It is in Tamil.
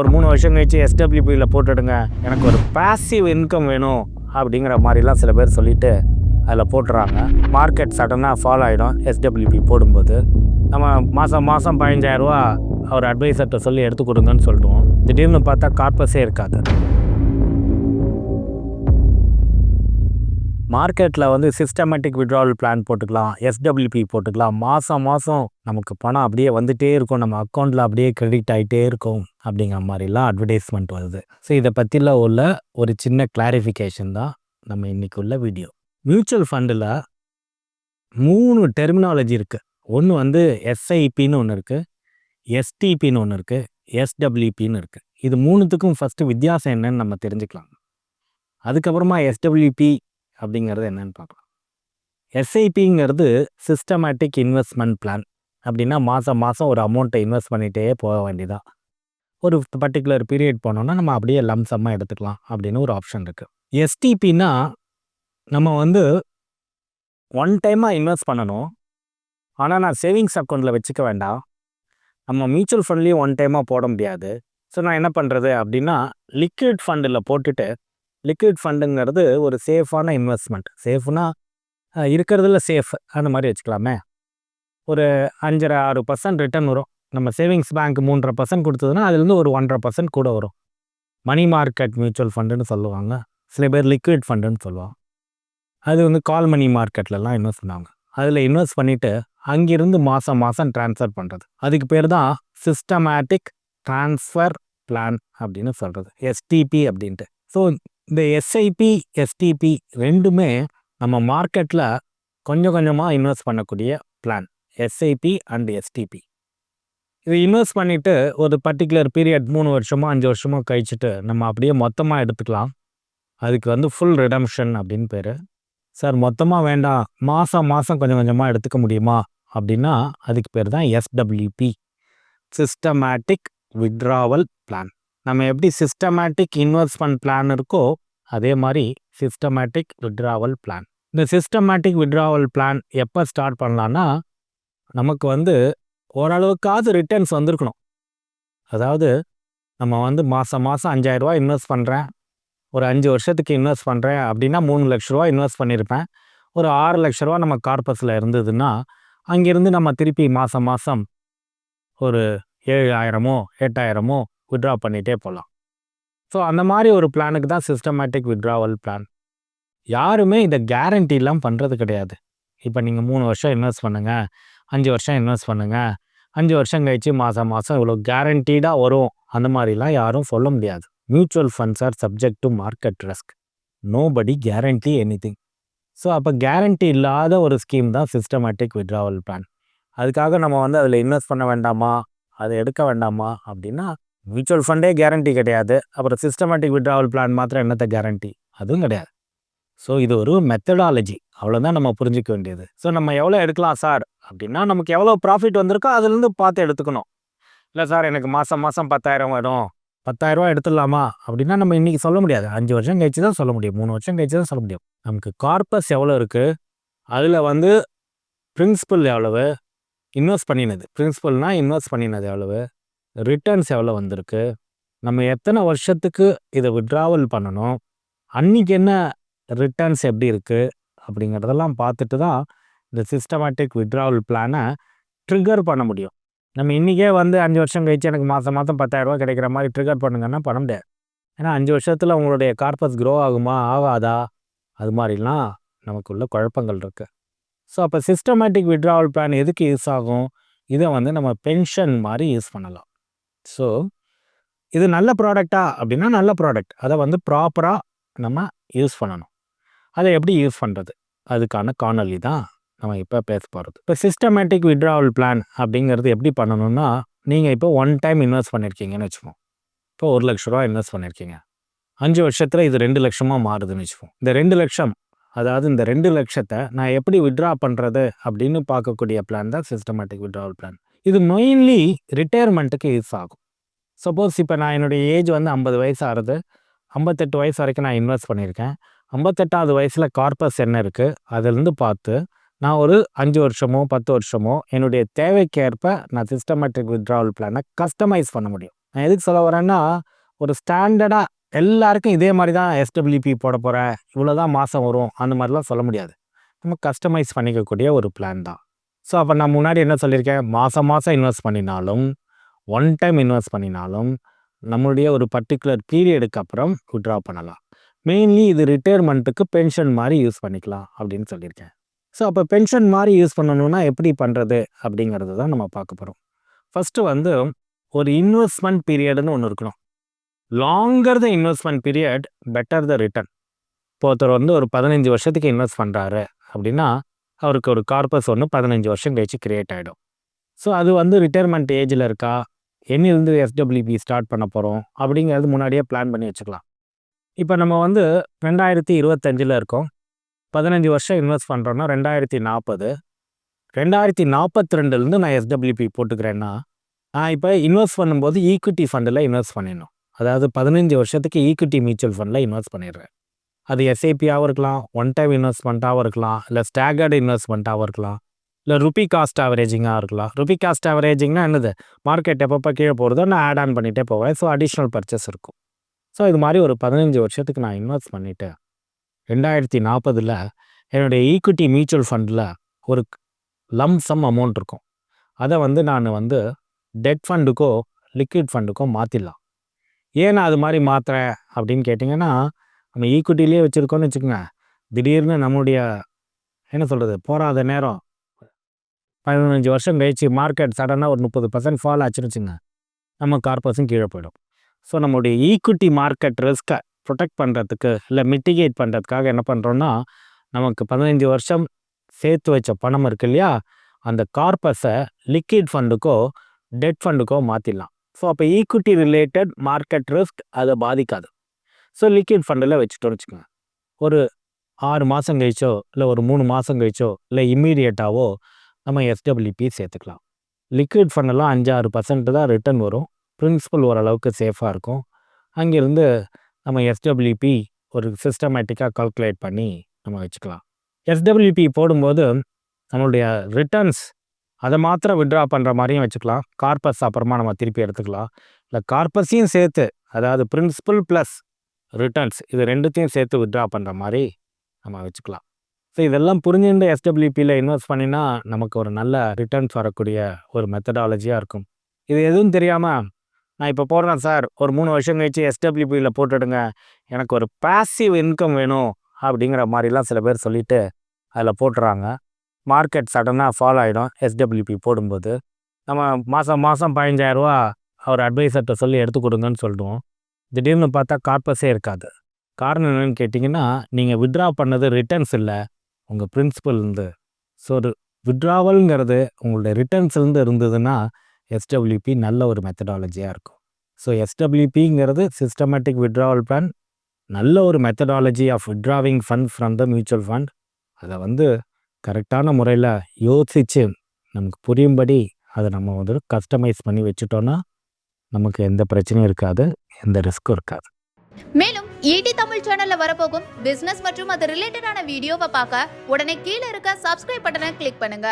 ஒரு மூணு வருஷம் கழிச்சு எஸ்டபிள்யூபியில் போட்டுடுங்க. எனக்கு ஒரு பாசிவ் இன்கம் வேணும் அப்படிங்கிற மாதிரிலாம் சில பேர் சொல்லிட்டு அதில் போட்டுறாங்க. மார்க்கெட் சடனாக ஃபாலோ ஆகிடும் எஸ்டபிள்யூபி போடும்போது. நம்ம மாதம் மாதம் பதினஞ்சாயிரரூவா அவர் அட்வைசர்கிட்ட சொல்லி எடுத்து கொடுங்கன்னு சொல்லிட்டோம் திடீர்னு பார்த்தா கார்பஸே இருக்காது. மார்க்கெட்டில் வந்து சிஸ்டமேட்டிக் விட்ராவல் பிளான் போட்டுக்கலாம் எஸ்டபிள்யூபி போட்டுக்கலாம். மாதம் மாதம் நமக்கு பணம் அப்படியே வந்துகிட்டே இருக்கும். நம்ம அக்கௌண்ட்டில் அப்படியே கிரெடிட் ஆகிட்டே இருக்கும் அப்படிங்கிற மாதிரிலாம் அட்வர்டைஸ்மெண்ட் வருது. ஸோ இதை பற்றிலாம் உள்ள ஒரு சின்ன கிளாரிஃபிகேஷன் தான் நம்ம இன்றைக்கி உள்ள வீடியோ மியூச்சுவல் ஃபண்டில் மூணு டெர்மினாலஜி இருக்குது ஒன்று வந்து எஸ்ஐபின்னு ஒன்று இருக்குது எஸ்டிபின்னு ஒன்று இருக்குது எஸ்டபிள்யூபின்னு இருக்குது இது மூணுத்துக்கும் ஃபஸ்ட்டு வித்தியாசம் என்னன்னு நம்ம தெரிஞ்சுக்கலாம். அதுக்கப்புறமா எஸ்டபிள்யூபி அப்படிங்கிறது என்னன்னு பார்க்கலாம். எஸ்ஐபிங்கிறது சிஸ்டமேட்டிக் இன்வெஸ்ட்மெண்ட் பிளான் அப்படின்னா மாதம் மாதம் ஒரு அமௌண்ட்டை இன்வெஸ்ட் பண்ணிகிட்டே போக வேண்டியதான் ஒரு பர்டிகுலர் பீரியட் போனோம்னா நம்ம அப்படியே லம்சம்மாக எடுத்துக்கலாம் அப்படின்னு ஒரு ஆப்ஷன் இருக்குது எஸ்டிபின்னா நம்ம வந்து ஒன் டைமாக இன்வெஸ்ட் பண்ணணும். ஆனால் நான் சேவிங்ஸ் அக்கௌண்ட்டில் வச்சுக்க வேண்டாம். நம்ம மியூச்சுவல் ஃபண்ட்லேயும் ஒன் டைமாக போட முடியாது. ஸோ நான் என்ன பண்ணுறது அப்படின்னா லிக்விட் ஃபண்டில் போட்டுட்டு லிக்விட் ஃபண்டுங்கிறது ஒரு சேஃபான இன்வெஸ்ட்மெண்ட் சேஃப்னா இருக்கிறதுல சேஃப் அந்த மாதிரி வச்சுக்கலாமே. ஒரு அஞ்சரை ஆறு பர்சன்ட் ரிட்டர்ன் வரும். நம்ம சேவிங்ஸ் பேங்க் மூன்றரை பர்சன்ட் கொடுத்ததுன்னா அதுலேருந்து ஒரு ஒன்றரை பர்சன்ட் கூட வரும். மணி மார்க்கெட் மியூச்சுவல் ஃபண்டுன்னு சொல்லுவாங்க. சில பேர் லிக்விட் ஃபண்டுன்னு சொல்லுவாங்க. அது வந்து கால் மணி மார்க்கெட்லலாம் இன்வெஸ்ட் பண்ணுவாங்க. அதில் இன்வெஸ்ட் பண்ணிவிட்டு அங்கிருந்து மாதம் மாதம் ட்ரான்ஸ்ஃபர் பண்ணுறது அதுக்கு பேர் தான் சிஸ்டமேட்டிக் ட்ரான்ஸ்ஃபர் பிளான் அப்படின்னு சொல்கிறது எஸ்டிபி அப்படின்ட்டு. ஸோ இந்த எஸ்ஐபி எஸ்டிபி ரெண்டுமே நம்ம மார்க்கெட்டில் கொஞ்சம் கொஞ்சமாக இன்வெஸ்ட் பண்ணக்கூடிய பிளான் எஸ்ஐபி அண்ட் எஸ்டிபி இது இன்வெஸ்ட் பண்ணிவிட்டு ஒரு பர்டிகுலர் பீரியட் மூணு வருஷமோ அஞ்சு வருஷமோ கழிச்சுட்டு நம்ம அப்படியே மொத்தமாக எடுத்துக்கலாம். அதுக்கு வந்து ஃபுல் ரிடம்ஷன் அப்படின்னு பேர். சார் மொத்தமாக வேண்டாம். மாதம் மாதம் கொஞ்சம் கொஞ்சமாக எடுத்துக்க முடியுமா? அப்படின்னா அதுக்கு பேர் தான் எஸ்டபிள்யூபி சிஸ்டமேட்டிக் விட்ராவல் பிளான் நம்ம எப்படி சிஸ்டமேட்டிக் இன்வெஸ்ட்மெண்ட் பிளான் இருக்கோ அதே மாதிரி சிஸ்டமேட்டிக் விட்ராவல் பிளான் இந்த சிஸ்டமேட்டிக் விட்ராவல் பிளான் எப்போ ஸ்டார்ட் பண்ணலான்னா நமக்கு வந்து ஓரளவுக்காவது ரிட்டர்ன்ஸ் வந்திருக்கணும். அதாவது நம்ம வந்து மாதம் மாதம் அஞ்சாயிரரூபா இன்வெஸ்ட் பண்ணுறேன் ஒரு அஞ்சு வருஷத்துக்கு இன்வெஸ்ட் பண்ணுறேன் அப்படின்னா மூணு லட்ச ரூபா இன்வெஸ்ட் பண்ணியிருப்பேன் ஒரு ஆறு லட்ச ரூபா நம்ம கார்பஸில் இருந்ததுன்னா அங்கேருந்து நம்ம திருப்பி மாதம் மாதம் ஒரு ஏழாயிரமோ எட்டாயிரமோ விட்ரா பண்ணிகிட்டே போகலாம் ஸோ அந்த மாதிரி ஒரு பிளானுக்கு தான் சிஸ்டமேட்டிக் விட்ராவல் பிளான் யாருமே இதை கேரண்டிலாம் பண்ணுறது கிடையாது. இப்போ நீங்கள் மூணு வருஷம் இன்வெஸ்ட் பண்ணுங்கள் அஞ்சு வருஷம் இன்வெஸ்ட் பண்ணுங்கள் அஞ்சு வருஷம் கழிச்சு மாதம் மாதம் இவ்வளோ கேரண்டீடாக வரும். அந்த மாதிரிலாம் யாரும் சொல்ல முடியாது. Mutual funds are subject to market risk no படி கேரண்டி எனி திங் ஸோ அப்போ கேரண்டி இல்லாத ஒரு ஸ்கீம் தான் சிஸ்டமேட்டிக் விட்ராவல் பிளான் அதுக்காக நம்ம வந்து அதில் இன்வெஸ்ட் பண்ண வேண்டாமா? அதை எடுக்க வேண்டாமா? அப்படின்னா மியூச்சுவல் ஃபண்டே கேரண்டி கிடையாது. அப்புறம் சிஸ்டமேட்டிக் விட்ராவல் பிளான் மாத்திரம் என்னத்தை கேரண்டி அதுவும் கிடையாது. ஸோ இது ஒரு மெத்தடாலஜி அவ்வளோதான் நம்ம புரிஞ்சிக்க வேண்டியது. ஸோ நம்ம எவ்வளோ எடுக்கலாம் சார் அப்படின்னா நமக்கு எவ்வளோ ப்ராஃபிட் வந்திருக்கோ அதுலேருந்து பார்த்து எடுத்துக்கணும். இல்லை சார் எனக்கு மாதம் மாதம் பத்தாயிரம் வரும். பத்தாயிரரூவா எடுத்துடலாமா? அப்படின்னா நம்ம இன்றைக்கி சொல்ல முடியாது. அஞ்சு வருஷம் கழிச்சு தான் சொல்ல முடியும். மூணு வருஷம் கழிச்சு தான் சொல்ல முடியும். நமக்கு கார்பஸ் எவ்வளோ இருக்குது அதில் வந்து பிரின்சிபல் எவ்வளவு? இன்வெஸ்ட் பண்ணினது. பிரின்சிபல்னால் இன்வெஸ்ட் பண்ணினது எவ்வளவு? ரிட்டர்ன்ஸ் எவ்வளோ வந்திருக்கு? நம்ம எத்தனை வருஷத்துக்கு இதை விட்ராவல் பண்ணணும்? அன்றைக்கி என்ன ரிட்டர்ன்ஸ் எப்படி இருக்குது அப்படிங்கிறதெல்லாம் பார்த்துட்டு தான் இந்த சிஸ்டமேட்டிக் விட்ராவல் பிளானை ட்ரிகர் பண்ண முடியும். நம்ம இன்றைக்கே வந்து அஞ்சு வருஷம் கழிச்சு எனக்கு மாதம் மாதம் பத்தாயிரரூபா கிடைக்கிற மாதிரி ட்ரிகர் பண்ணுங்கன்னா பண்ண முடியாது. ஏன்னா அஞ்சு வருஷத்தில் உங்களுடைய கார்பஸ் க்ரோ ஆகுமா? ஆகாதா? அது மாதிரிலாம் நமக்குள்ள குழப்பங்கள் இருக்குது ஸோ அப்போ சிஸ்டமேட்டிக் விட்ராவல் பிளான் எதுக்கு யூஸ் ஆகும்? இதை வந்து நம்ம பென்ஷன் மாதிரி யூஸ் பண்ணலாம். ஸோ இது நல்ல ப்ராடக்டா அப்படின்னா நல்ல ப்ராடக்ட் அதை வந்து ப்ராப்பராக நம்ம யூஸ் பண்ணணும். அதை எப்படி யூஸ் பண்ணுறது அதுக்கான காணொலி தான் நம்ம இப்போ பேச போகிறது இப்போ சிஸ்டமேட்டிக் விட்ராவல் பிளான் அப்படிங்கிறது எப்படி பண்ணணும்னா நீங்கள் இப்போ ஒன் டைம் இன்வெஸ்ட் பண்ணியிருக்கீங்கன்னு வச்சுப்போம் இப்போ ஒரு லட்ச ரூபா இன்வெஸ்ட் பண்ணியிருக்கீங்க அஞ்சு வருஷத்தில் இது ரெண்டு லட்சமாக மாறுதுன்னு வச்சுப்போம் இந்த ரெண்டு லட்சம் அதாவது இந்த ரெண்டு லட்சத்தை நான் எப்படி விட்ரா பண்ணுறது அப்படின்னு பார்க்கக்கூடிய பிளான் தான் சிஸ்டமேட்டிக் விட்ராவல் பிளான் இது மெயின்லி ரிட்டையர்மெண்ட்டுக்கு யூஸ் ஆகும். சப்போஸ் இப்போ நான் என்னுடைய ஏஜ் வந்து ஐம்பது வயசு ஆகுது. ஐம்பத்தெட்டு வயசு வரைக்கும் நான் இன்வெஸ்ட் பண்ணியிருக்கேன். ஐம்பத்தெட்டாவது வயசில் கார்பஸ் என்ன இருக்குது அதுலேருந்து பார்த்து நான் ஒரு அஞ்சு வருஷமோ பத்து வருஷமோ என்னுடைய தேவைக்கேற்ப நான் சிஸ்டமேட்டிக் வித்ட்ராவல் பிளானை கஸ்டமைஸ் பண்ண முடியும். நான் எதுக்கு சொல்ல வரேன்னா ஒரு ஸ்டாண்டர்டாக எல்லாருக்கும் இதே மாதிரி தான் எஸ்டபிள்யூபி போட போகிறேன் இவ்வளோ தான் மாதம் வரும். அந்த மாதிரிலாம் சொல்ல முடியாது. நம்ம கஸ்டமைஸ் பண்ணிக்கக்கூடிய ஒரு பிளான் தான். ஸோ அப்போ நான் முன்னாடி என்ன சொல்லியிருக்கேன்? மாதம் மாதம் இன்வெஸ்ட் பண்ணினாலும் ஒன் டைம் இன்வெஸ்ட் பண்ணினாலும் நம்மளுடைய ஒரு பர்டிகுலர் பீரியடுக்கு அப்புறம் விட்ரா பண்ணலாம். மெயின்லி இது ரிட்டையர்மெண்ட்டுக்கு பென்ஷன் மாதிரி யூஸ் பண்ணிக்கலாம் அப்படின்னு சொல்லியிருக்கேன். ஸோ அப்போ பென்ஷன் மாதிரி யூஸ் பண்ணணும்னா எப்படி பண்ணுறது அப்படிங்கிறது தான் நம்ம பார்க்க போகிறோம் ஃபஸ்ட்டு வந்து ஒரு இன்வெஸ்ட்மெண்ட் பீரியடுன்னு ஒன்று இருக்கணும். Longer the investment period better the return இப்போ ஒருத்தர் வந்து ஒரு பதினஞ்சு வருஷத்துக்கு இன்வெஸ்ட் பண்ணுறாரு அப்படின்னா அவருக்கு ஒரு கார்பஸ் ஒன்று பதினஞ்சு வருஷம் கழிச்சு கிரியேட் ஆகிடும் ஸோ அது வந்து ரிட்டையர்மெண்ட் ஏஜில் இருக்கா? என்னிலிருந்து எஸ்டபிள்யூபி ஸ்டார்ட் பண்ண போகிறோம் அப்படிங்கிறது முன்னாடியே பிளான் பண்ணி வச்சுக்கலாம். இப்போ நம்ம வந்து ரெண்டாயிரத்தி இருபத்தஞ்சில் இருக்கோம். பதினஞ்சு வருஷம் இன்வெஸ்ட் பண்ணுறோன்னா ரெண்டாயிரத்தி நாற்பது. ரெண்டாயிரத்தி நாற்பத்தி ரெண்டுலேருந்து நான் எஸ்டபிள்யூபி போட்டுக்கிறேன்னா நான் இப்போ இன்வெஸ்ட் பண்ணும்போது ஈக்விட்டி ஃபண்டில் இன்வெஸ்ட் பண்ணிடணும். அதாவது பதினஞ்சு வருஷத்துக்கு ஈக்விட்டி மியூச்சுவல் ஃபண்டில் இன்வெஸ்ட் பண்ணிடுறேன். அது எஸ்ஐபியாகவும் இருக்கலாம் ஒன் டைம் இன்வெஸ்ட்மெண்ட்டாகவும் இருக்கலாம் இல்லை ஸ்டாகர்டு இன்வெஸ்ட்மெண்ட்டாகவும் இருக்கலாம் இல்லை ருபி காஸ்ட் ஆவரேஜிங்காக இருக்கலாம். ருபி காஸ்ட் ஆவரேஜிங்னா என்னது? மார்க்கெட் எப்பப்போ கீழே போகிறதோ நான் ஆட் ஆன் பண்ணிகிட்டே போவேன். ஸோ அடிஷ்னல் பர்ச்சேஸ் இருக்கும். ஸோ இது மாதிரி ஒரு பதினஞ்சு வருஷத்துக்கு நான் இன்வெஸ்ட் பண்ணிவிட்டு ரெண்டாயிரத்தி நாற்பதில் என்னுடைய ஈக்விட்டி மியூச்சுவல் ஃபண்டில் ஒரு லம்சம் அமௌண்ட் இருக்கும். அதை வந்து நான் வந்து டெட் ஃபண்டுக்கோ லிக்விட் ஃபண்டுக்கோ மாற்றிடலாம் ஏன் நான் அது மாதிரி மாற்றுறேன் அப்படின்னு கேட்டிங்கன்னா நம்ம ஈக்குவிட்டிலேயே வச்சுருக்கோன்னு வச்சுக்கோங்க. திடீர்னு நம்மளுடைய என்ன சொல்கிறது போராத நேரம். பதினஞ்சு வருஷம் கழிச்சு மார்க்கெட் சடனாக ஒரு முப்பது பர்சன்ட் ஃபால் ஆச்சுன்னு வச்சுங்க நம்ம கார்பஸும் கீழே போயிடும். ஸோ நம்மளுடைய ஈக்குவிட்டி மார்க்கெட் ரிஸ்க்கை ப்ரொடெக்ட் பண்ணுறதுக்கு இல்லை மிட்டிகேட் பண்ணுறதுக்காக என்ன பண்ணுறோன்னா நமக்கு பதினஞ்சு வருஷம் சேர்த்து வச்ச பணம் இருக்கு இல்லையா? அந்த கார்பஸை லிக்விட் ஃபண்டுக்கோ டெட் ஃபண்டுக்கோ மாற்றிடலாம் ஸோ அப்போ ஈக்குவிட்டி ரிலேட்டட் மார்க்கெட் ரிஸ்க் அதை பாதிக்காது. ஸோ லிக்விட் ஃபண்டில் வச்சுட்டோம்னு வச்சுக்கோங்க. ஒரு ஆறு மாதம் கழிச்சோ இல்லை ஒரு மூணு மாதம் கழிச்சோ இல்லை இம்மீடியட்டாவோ நம்ம எஸ்டபிள்யூபி சேர்த்துக்கலாம். லிக்விட் ஃபண்டெல்லாம் அஞ்சாறு பர்சன்ட் தான் ரிட்டர்ன் வரும். பிரின்சிபல் ஓரளவுக்கு சேஃபாக இருக்கும். அங்கேருந்து நம்ம எஸ்டபிள்யூபி ஒரு சிஸ்டமேட்டிக்காக கால்குலேட் பண்ணி நம்ம வச்சுக்கலாம். எஸ்டபிள்யூபி போடும்போது நம்மளுடைய ரிட்டர்ன்ஸ் அதை மாத்திரம் விட்ரா பண்ணுற மாதிரியும் வச்சுக்கலாம். கார்பஸ் அப்புறமா நம்ம திருப்பி எடுத்துக்கலாம். இல்லை கார்பஸையும் சேர்த்து அதாவது பிரின்சிபல் ப்ளஸ் ரிட்டர்ன்ஸ் இது ரெண்டுத்தையும் சேர்த்து வித்ட்ரா பண்ணுற மாதிரி நம்ம வச்சுக்கலாம். ஸோ இதெல்லாம் புரிஞ்சுட்டு எஸ்டபிள்யூபியில் இன்வெஸ்ட் பண்ணினா நமக்கு ஒரு நல்ல ரிட்டர்ன்ஸ் வரக்கூடிய ஒரு மெத்தடாலஜியாக இருக்கும். இது எதுவும் தெரியாமல் நான் இப்போ போடுறேன் சார். ஒரு மூணு வருஷம் கழிச்சு எஸ்டபிள்யூபியில் போட்டுடுங்க. எனக்கு ஒரு பாசிவ் இன்கம் வேணும் அப்படிங்கிற மாதிரிலாம் சில பேர் சொல்லிட்டு அதில் போட்டுறாங்க. மார்க்கெட் சடனாக ஃபாலோ ஆகிடும் எஸ்டபிள்யூபி போடும்போது. நம்ம மாதம் மாதம் பதினஞ்சாயிரரூவா அவர் அட்வைசர்கிட்ட சொல்லி எடுத்து கொடுங்கன்னு சொல்லிடுவோம் திடீர்னு பார்த்தா கார்பஸே இருக்காது. காரணம் என்னென்னு கேட்டிங்கன்னா நீங்கள் வித்ட்ரா பண்ணது ரிட்டர்ன்ஸ் இல்லை உங்கள் பிரின்சிபல்லேருந்து ஸோ ஒரு வித்ட்ராவல்ங்கிறது உங்களுடைய ரிட்டர்ன்ஸ்லேருந்து இருந்ததுன்னா எஸ்டபிள்யூபி நல்ல ஒரு மெத்தடாலஜியாக இருக்கும். ஸோ எஸ்டபிள்யூபிங்கிறது சிஸ்டமேட்டிக் வித்ராவல் பிளான் நல்ல ஒரு methodology of withdrawing fund from the mutual fund அதை வந்து கரெக்டான முறையில் யோசித்து நமக்கு புரியும்படி அதை நம்ம வந்து கஸ்டமைஸ் பண்ணி வச்சுட்டோன்னா நமக்கு எந்த பிரச்சனையும் இருக்காது. எந்த ரிஸ்க்கும் இருக்காது. மேலும் ஈடி தமிழ் சேனல்ல வரப்போகும் பிசினஸ் மற்றும் அது ரிலேட்டடான வீடியோவை பார்க்க உடனே கீழே இருக்க சப்ஸ்கிரைப் பட்டனை கிளிக் பண்ணுங்க.